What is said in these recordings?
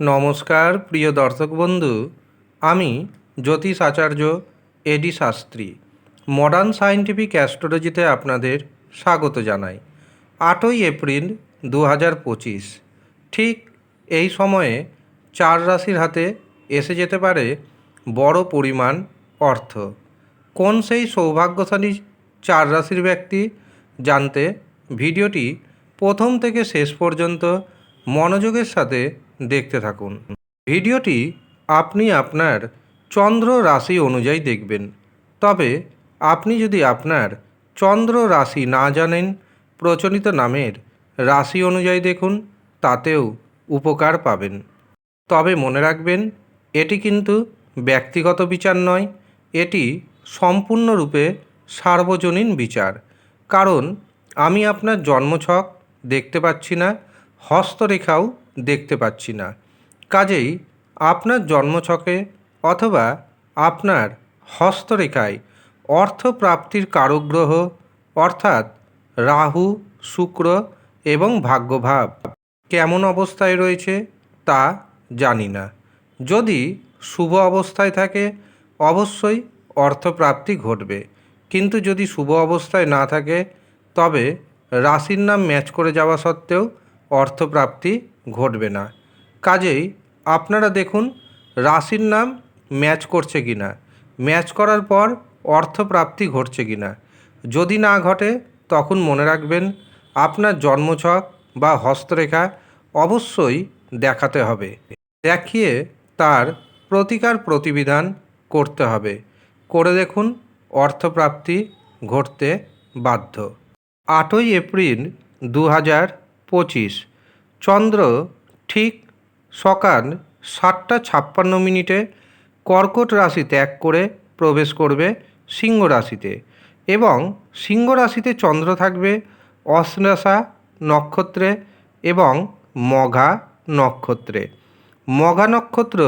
নমস্কার, প্রিয় দর্শক বন্ধু। আমি জ্যোতিষ আচার্য এডি শাস্ত্রী। মডার্ন সায়েন্টিফিক অ্যাস্ট্রোলজিতে আপনাদের স্বাগত জানাই। আটই এপ্রিল দু হাজার পঁচিশ। ঠিক এই সময়ে চার রাশির হাতে এসে যেতে পারে বড় পরিমাণ অর্থ। কোন সেই সৌভাগ্যশালী চার রাশির ব্যক্তি জানতে ভিডিওটি প্রথম থেকে শেষ পর্যন্ত মনোযোগের সাথে দেখতে থাকুন। ভিডিওটি আপনি আপনার চন্দ্র রাশি অনুযায়ী দেখবেন। তবে আপনি যদি আপনার চন্দ্র রাশি না জানেন, প্রচলিত নামের রাশি অনুযায়ী দেখুন, তাতেও উপকার পাবেন। তবে মনে রাখবেন, এটি কিন্তু ব্যক্তিগত বিচার নয়, এটি সম্পূর্ণরূপে সার্বজনীন বিচার। কারণ আমি আপনার জন্মছক, দেখতে পাচ্ছি না, হস্তরেখাও দেখতে পাচ্ছি না। কাজেই আপনার জন্মছকে অথবা আপনার হস্তরেখায় অর্থপ্রাপ্তির কারগ্রহ অর্থাৎ রাহু, শুক্র এবং ভাগ্যভাব কেমন অবস্থায় রয়েছে তা জানি না। যদি শুভ অবস্থায় থাকে, অবশ্যই অর্থপ্রাপ্তি ঘটবে। কিন্তু যদি শুভ অবস্থায় না থাকে, তবে রাশির নাম ম্যাচ করে যাওয়া সত্ত্বেও অর্থপ্রাপ্তি ঘটবে না। কাজেই আপনারা দেখুন রাশির নাম ম্যাচ করছে কি না। ম্যাচ করার পর অর্থপ্রাপ্তি ঘটছে কি না। যদি না ঘটে, তখন মনে রাখবেন আপনার জন্মছক বা হস্তরেখা অবশ্যই দেখাতে হবে। দেখিয়ে তার প্রতিকার প্রতিবিধান করতে হবে। করে দেখুন অর্থপ্রাপ্তি ঘটতে বাধ্য। আটই এপ্রিল দু হাজার পঁচিশ চন্দ্র ঠিক সকাল সাতটা ছাপ্পান্ন মিনিটে কর্কট রাশি ত্যাগ করে প্রবেশ করবে সিংহ রাশিতে এবং সিংহ রাশিতে চন্দ্র থাকবে অশ্লেষা নক্ষত্রে এবং মঘা নক্ষত্রে। মঘা নক্ষত্র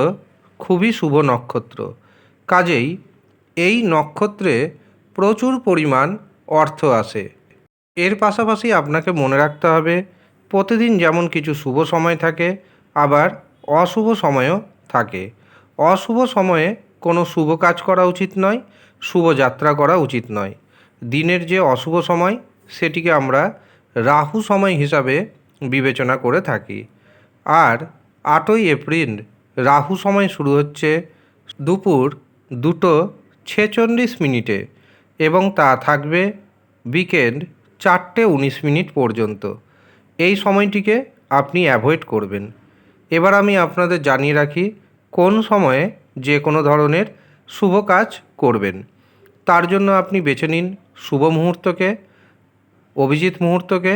খুবই শুভ নক্ষত্র। কাজেই এই নক্ষত্রে প্রচুর পরিমাণ অর্থ আসে। এর পাশাপাশি আপনাকে মনে রাখতে হবে প্রতিদিন যেমন কিছু শুভ সময় থাকে, আবার অশুভ সময়ও থাকে। অশুভ সময়ে কোনো শুভ কাজ করা উচিত নয়, শুভ যাত্রা করা উচিত নয়। দিনের যে অশুভ সময়, সেটিকে আমরা রাহু সময় হিসাবে বিবেচনা করে থাকি। আর আটই এপ্রিল রাহু সময় শুরু হচ্ছে দুপুর দুটো ছেচল্লিশ মিনিটে এবং তা থাকবে বিকেন্ড চারটে উনিশ মিনিট পর্যন্ত। এই সময়টিকে আপনি অ্যাভয়েড করবেন। এবার আমি আপনাদের জানিয়ে রাখি কোন সময়ে যে কোনো ধরনের শুভ কাজ করবেন। তার জন্য আপনি বেছে নিন শুভ মুহূর্তকে, অভিজিৎ মুহূর্তকে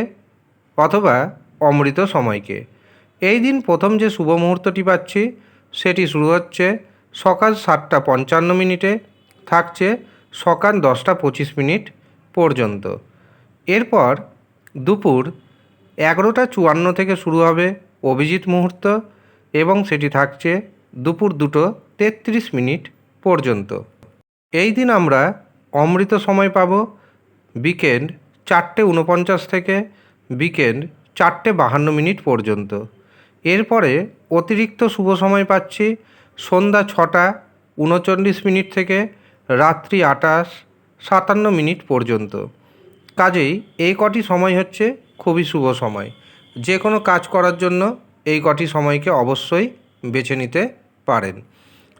অথবা অমৃত সময়কে। এই দিন প্রথম যে শুভ মুহূর্তটি পাচ্ছি, সেটি শুরু হচ্ছে সকাল সাতটা পঞ্চান্ন মিনিটে, থাকছে সকাল দশটা পঁচিশ মিনিট পর্যন্ত। এরপর দুপুর এগারোটা চুয়ান্ন থেকে শুরু হবে অভিজিৎ মুহূর্ত এবং সেটি থাকছে দুপুর দুটো তেত্রিশ মিনিট পর্যন্ত। এই দিন আমরা অমৃত সময় পাব বিকেন্ড চারটে উনপঞ্চাশ থেকে বিকেন্ড চারটে বাহান্ন মিনিট পর্যন্ত। এরপরে অতিরিক্ত শুভ সময় পাচ্ছি সন্ধ্যা ছটা উনচল্লিশ মিনিট থেকে রাত্রি আটাশ সাতান্ন মিনিট পর্যন্ত। কাজেই এই কটি সময় হচ্ছে খুবই শুভ সময়। যে কোনো কাজ করার জন্য এই কটি সময়কে অবশ্যই বেছে নিতে পারেন।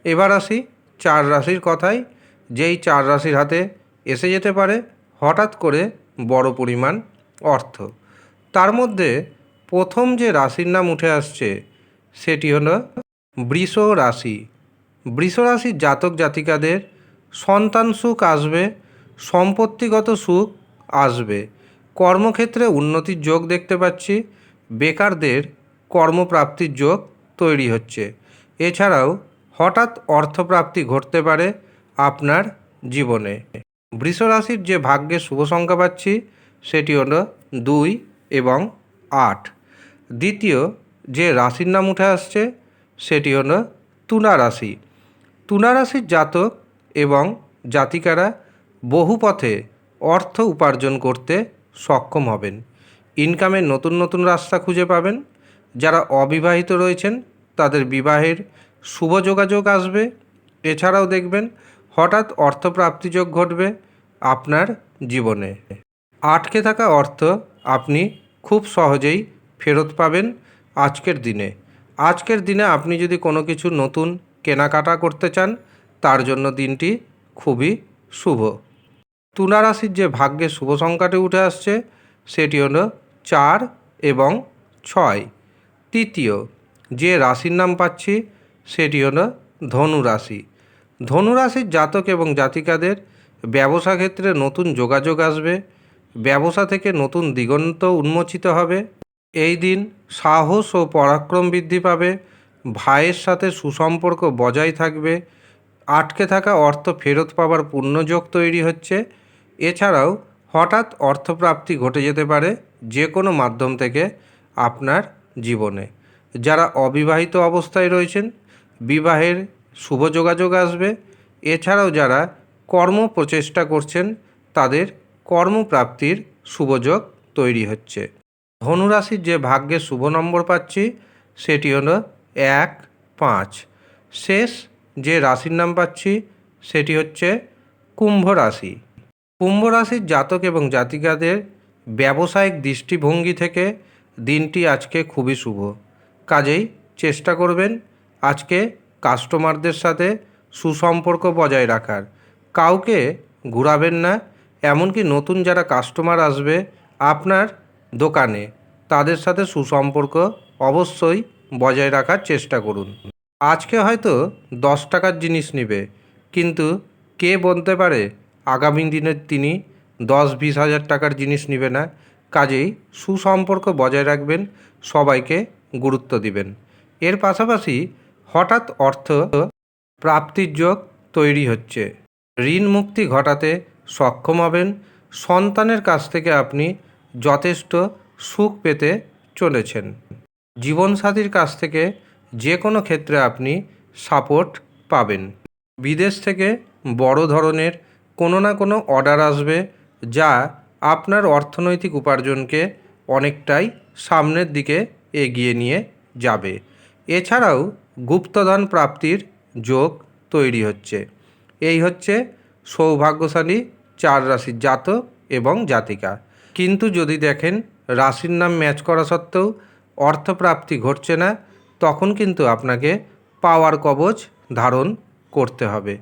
এবার আসি চার রাশির কথায়। যেই চার রাশির হাতে এসে যেতে পারে হঠাৎ করে বড় পরিমাণ অর্থ। তার মধ্যে প্রথম যে রাশির নাম উঠে আসছে সেটি হল বৃষ রাশি। বৃষ রাশির জাতক জাতিকাদের সন্তান সুখ আসবে, সম্পত্তিগত সুখ আসবে। কর্মক্ষেত্রে উন্নতির যোগ দেখতে পাচ্ছি। বেকারদের কর্মপ্রাপ্তির যোগ তৈরি হচ্ছে। এছাড়াও হঠাৎ অর্থপ্রাপ্তি ঘটতে পারে আপনার জীবনে। বৃষ রাশির যে ভাগ্যের শুভ সংখ্যা পাচ্ছি, সেটি হলো দুই এবং আট। দ্বিতীয় যে রাশির নাম উঠে আসছে, সেটি হলো তুলা রাশি। রাশির জাতক এবং জাতিকারা বহু পথে অর্থ উপার্জন করতে সক্ষম হবেন। ইনকামের নতুন নতুন রাস্তা খুঁজে পাবেন। যারা অবিবাহিত রয়েছেন, তাদের বিবাহের শুভ যোগাযোগ আসবে। এছাড়াও দেখবেন, হঠাৎ অর্থপ্রাপ্তিযোগ ঘটবে আপনার জীবনে। আটকে থাকা অর্থ আপনি খুব সহজেই ফেরত পাবেন আজকের দিনে। আজকের দিনে আপনি যদি কোনো কিছু নতুন কেনাকাটা করতে চান, তার জন্য দিনটি খুবই শুভ। তুলা রাশির যে ভাগ্যের শুভ সংখ্যাটি উঠে আসছে, সেটি হলো চার এবং ছয়। তৃতীয়, যে রাশির নাম পাচ্ছি, সেটি হলো ধনু রাশি। ধনু রাশির জাতক এবং জাতিকাদের ব্যবসা ক্ষেত্রে নতুন যোগাযোগ আসবে, ব্যবসা থেকে নতুন দিগন্ত উন্মোচিত হবে। এই দিন সাহস ও পরাক্রম বৃদ্ধি পাবে, ভাইয়ের সাথে সুসম্পর্ক বজায় থাকবে, আটকে থাকা অর্থ ফেরত পাওয়ার পূর্ণযোগ তৈরি হচ্ছে এছাড়াও হঠাৎ অর্থপ্রাপ্তি ঘটে যেতে পারে যে কোনো মাধ্যম থেকে আপনার জীবনে। যারা অবিবাহিত অবস্থায় রয়েছেন, বিবাহের শুভ যোগাযোগ আসবে। এছাড়াও যারা কর্ম প্রচেষ্টা করছেন, তাদের কর্মপ্রাপ্তির শুভযোগ তৈরি হচ্ছে। ধনুরাশির যে ভাগ্যের শুভ নম্বর পাচ্ছি, সেটি হলো এক পাঁচ। শেষ যে রাশির নাম পাচ্ছি, সেটি হচ্ছে কুম্ভ রাশি। কুম্ভ রাশির জাতক এবং জাতিকাদের ব্যবসায়িক দৃষ্টিভঙ্গি থেকে দিনটি আজকে খুবই শুভ। কাজেই চেষ্টা করবেন আজকে কাস্টমারদের সাথে সুসম্পর্ক বজায় রাখার। কাউকে ঘুরাবেন না, এমনকি নতুন যারা কাস্টমার আসবে আপনার দোকানে, তাদের সাথে সুসম্পর্ক অবশ্যই বজায় রাখার চেষ্টা করুন। আজকে হয়তো দশ টাকার জিনিস নেবে, কিন্তু কে বলতে পারে আগামী দিনে তিনি দশ বিশ হাজার টাকার জিনিস নেবে না। কাজেই সুসম্পর্ক বজায় রাখবেন, সবাইকে গুরুত্ব দিবেন। এর পাশাপাশি হঠাৎ অর্থ প্রাপ্তির যোগ তৈরি হচ্ছে। ঋণ মুক্তি ঘটাতে সক্ষম হবেন, সন্তানের কাছ থেকে আপনি যথেষ্ট সুখ পেতে চলেছেন। জীবনসাথীর কাছ থেকে যে কোনো ক্ষেত্রে আপনি সাপোর্ট পাবেন। বিদেশ থেকে বড় ধরনের কোনো না কোনো অর্ডার আসবে যা আপনার অর্থনৈতিক উপার্জনকে অনেকটাই সামনের দিকে এগিয়ে নিয়ে যাবে। এছাড়াও গুপ্তধন প্রাপ্তির যোগ তৈরি হচ্ছে। এই হচ্ছে সৌভাগ্যশালী চার রাশির জাতক এবং জাতিকা। কিন্তু যদি দেখেন, রাশির নাম ম্যাচ করা সত্ত্বেও অর্থপ্রাপ্তি ঘটছে না, তখন কিন্তু আপনাকে পাওয়ার কবচ ধারণ করতে হবে।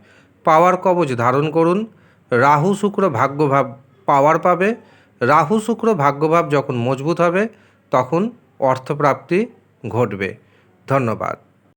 পাওয়ার কবচ ধারণ করুন রাহু শুক্র ভাগ্যভাব পাওয়ার পাবে। রাহু শুক্র ভাগ্যভাব যখন মজবুত হবে, তখন অর্থপ্রাপ্তি ঘটবে। ধন্যবাদ।